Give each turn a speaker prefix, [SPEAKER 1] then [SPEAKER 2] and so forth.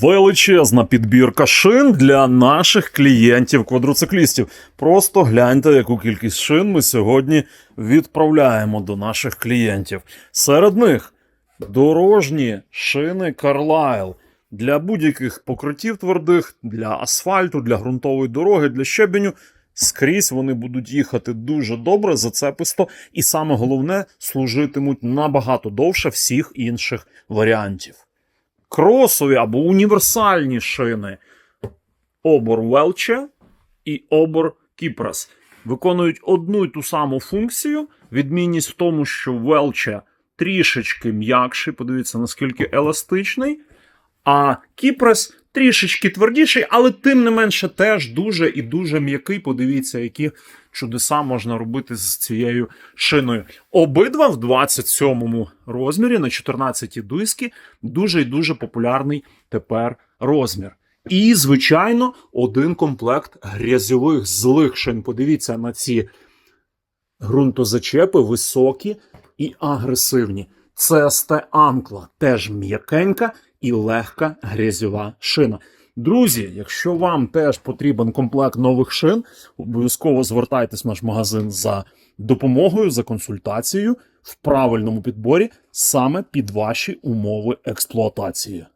[SPEAKER 1] Величезна підбірка шин для наших клієнтів-квадроциклістів. Просто гляньте, яку кількість шин ми сьогодні відправляємо до наших клієнтів. Серед них дорожні шини Carlisle для будь-яких покриттів твердих, для асфальту, для ґрунтової дороги, для щебеню. Скрізь вони будуть їхати дуже добре, зацеписто, і саме головне служитимуть набагато довше всіх інших варіантів кросові або універсальні шини обор Велча і обор Кіпрас виконують одну й ту саму функцію. Відмінність в тому, що Велча трішечки м'якший, подивіться, наскільки еластичний, а Кіпрес трішечки твердіший, але тим не менше теж дуже і дуже м'який. Подивіться, які чудеса можна робити з цією шиною. Обидва в 27-му розмірі на 14 диски. Дуже і дуже популярний тепер розмір. І, звичайно, один комплект грязьових злих шин. Подивіться на ці ґрунтозачепи високі і агресивні. CST Ankla теж м'якенька і легка грязьова шина. Друзі, якщо вам теж потрібен комплект нових шин, обов'язково звертайтесь в наш магазин за допомогою, за консультацією в правильному підборі саме під ваші умови експлуатації.